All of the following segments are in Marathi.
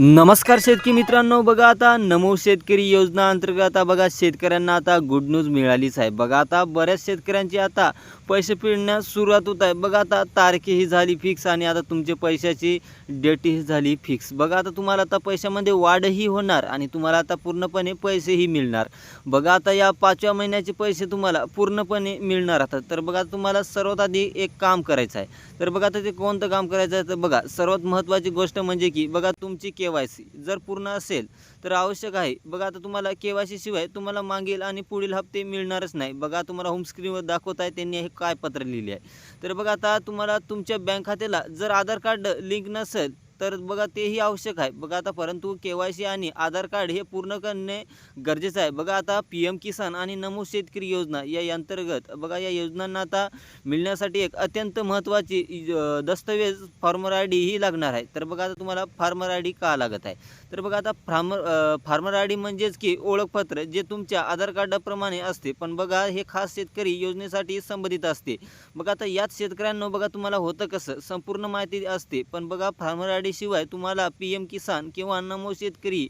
नमस्कार शेतकरी मित्रांनो बघा आता नमो शेतकरी योजना अंतर्गत आता बघा शेतकऱ्यांना आता गुड न्यूज मिळालीच आहे. बघा आता बऱ्याच शेतकऱ्यांची आता पैसे फिरण्यास सुरुवात होत आहे. बघा आता तारखेही झाली फिक्स आणि आता तुमचे पैशाची डेटही झाली फिक्स बघा आता तुम्हाला आता पैशामध्ये वाढही होणार आणि तुम्हाला आता पूर्णपणे पैसेही मिळणार. बघा आता या पाचव्या महिन्याचे पैसे तुम्हाला पूर्णपणे मिळणार आता. तर बघा तुम्हाला सर्वात आधी एक काम करायचं आहे. तर बघा आता ते कोणतं काम करायचं आहे? तर बघा सर्वात महत्त्वाची गोष्ट म्हणजे की बघा तुमची के वाय सी जर पूर्ण असेल तर आवश्यक आहे. बघा आता तुम्हाला के वाय सी शिवाय तुम्हाला मागील आणि पुढील हप्ते मिळणारच नाही. बघा तुम्हाला होमस्क्रीनवर दाखवत आहे त्यांनी हे काय पत्र लिहिले आहे. तर बघा आता तुम्हाला तुमच्या बँक खात्याला जर आधार कार्ड लिंक नसेल तर बघा तेही आवश्यक आहे. बघा आता परंतु के वाय सी आणि आधार कार्ड हे पूर्ण करणे गरजेचं आहे. बघा आता पी एम किसान आणि नमो शेतकरी योजना या अंतर्गत बघा या योजनांना आता मिळण्यासाठी एक अत्यंत महत्त्वाची अ, दस्तऐवज फार्मर आय डी ही लागणार आहे. तर बघा आता तुम्हाला फार्मर आय डी का लागत आहे? तर बघा आता फार्मर फार्मर आय डी म्हणजेच की ओळखपत्र जे तुमच्या आधार कार्डाप्रमाणे असते. पण बघा हे खास शेतकरी योजनेसाठी संबंधित असते. बघा आता याच शेतकऱ्यांना बघा तुम्हाला होतं कसं? संपूर्ण माहिती असते. पण बघा फार्मर आय डी शिवाय तुम्हाला पी एम किसान किंवा नमो शेतकरी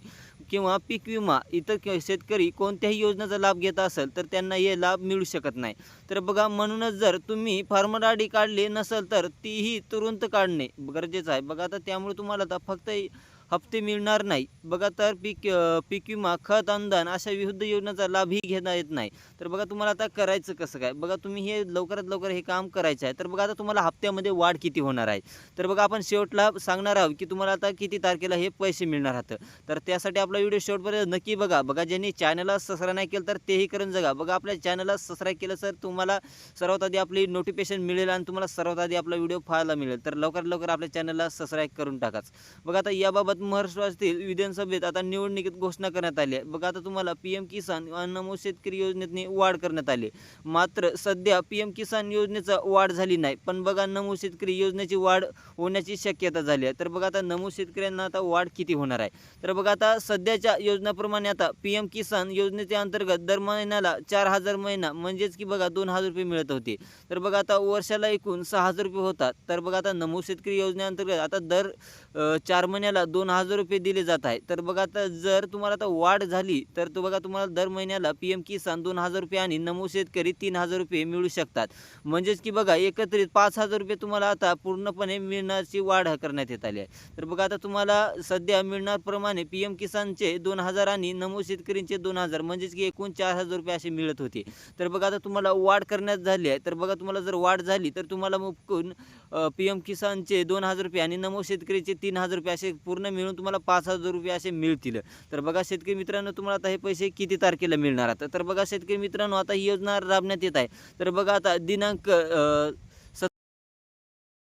किंवा पीक विमा इतर शेतकरी कोणत्याही योजनेचा लाभ घेत असेल तर त्यांना हे लाभ मिळू शकत नाही. तर बघा म्हणूनच जर तुम्ही फार्मर आय डी काढली नसेल तर तीही तुरंत काढणे गरजेचं आहे. बघा आता त्यामुळे तुम्हाला आता फक्त हप्ते मिळणार नाही. बघा तर पीक पीक विमा खत अनुदान अशा विविध योजनेचा लाभही घेता येत नाही. तर बघा तुम्हाला आता करायचं कसं काय? बघा तुम्ही हे लवकरात लवकर हे काम करायचं आहे. तर बघा आता तुम्हाला हप्त्यामध्ये वाढ किती होणार आहे? तर बघा आपण शेवटला सांगणार आहोत की तुम्हाला आता किती तारखेला हे पैसे मिळणार आहात. तर त्यासाठी आपला व्हिडिओ शेवटपर्यंत नक्की बघा. बघा ज्यांनी चॅनलला सबस्क्राईब नाही केलं तर तेही करून जगा. बघा आपल्या चॅनलला सबस्क्राईब केलं तर तुम्हाला सर्वात आधी आपली नोटिफिकेशन मिळेल आणि तुम्हाला सर्वात आधी आपला व्हिडिओ पाहायला मिळेल. तर लवकरात लवकर आपल्या चॅनलला सबस्क्राईब करून टाकाच. बघा आता याबाबत महाराष्ट्रातील विधानसभेत आता निवडणुकीत घोषणा करण्यात आली आहे. बघा आता तुम्हाला पी एम किसान आणि नमो शेतकरी योजनेतनी वाढ करण्यात आली मात्र सध्या पी एम किसान योजनेचा वाढ झाली नाही. पण बघा नमो शेतकरी योजनेची वाढ होण्याची शक्यता झाली आहे. तर बघा आता नमो शेतकऱ्यांना आता वाढ किती होणार आहे? तर बघा आता सध्याच्या योजनेप्रमाणे आता पी एम किसान योजनेच्या अंतर्गत दर महिन्याला चार हजार महिना म्हणजेच की बघा दोन हजार रुपये मिळत होते. तर बघा आता वर्षाला एकूण सहा हजार रुपये होतात. तर बघा आता नमो शेतकरी योजनेअंतर्गत आता दर चार महिन्याला दोन दोन हजार रुपये दिले जात आहे. तर बघा आता जर तुम्हाला आता वाढ झाली तर तो बघा तुम्हाला दर महिन्याला पी एम किसान दोन हजार रुपये आणि नमो शेतकरी तीन हजार रुपये मिळू शकतात. म्हणजेच की बघा एकत्रित पाच हजार रुपये तुम्हाला आता पूर्णपणे मिळण्याची वाढ करण्यात येत आली आहे. तर बघा आता तुम्हाला सध्या मिळणारप्रमाणे पी एम किसानचे दोन हजार आणि नमो शेतकरींचे दोन हजार म्हणजेच की एकूण चार हजार रुपये असे मिळत होते. तर बघा आता तुम्हाला वाढ करण्यात झाली आहे. तर बघा तुम्हाला जर वाढ झाली तर तुम्हाला मुकून पी एम किसानचे दोन हजार रुपये आणि नमो शेतकरीचे तीन हजार रुपये असे पूर्ण मिळून तुम्हाला पाच हजार रुपये असे मिळतील. तर बघा शेतकरी मित्रांनो तुम्हाला आता हे पैसे किती तारखेला मिळणार? आता तर बघा शेतकरी मित्रांनो आता ही योजना राबण्यात येत आहे. तर बघा आता दिनांक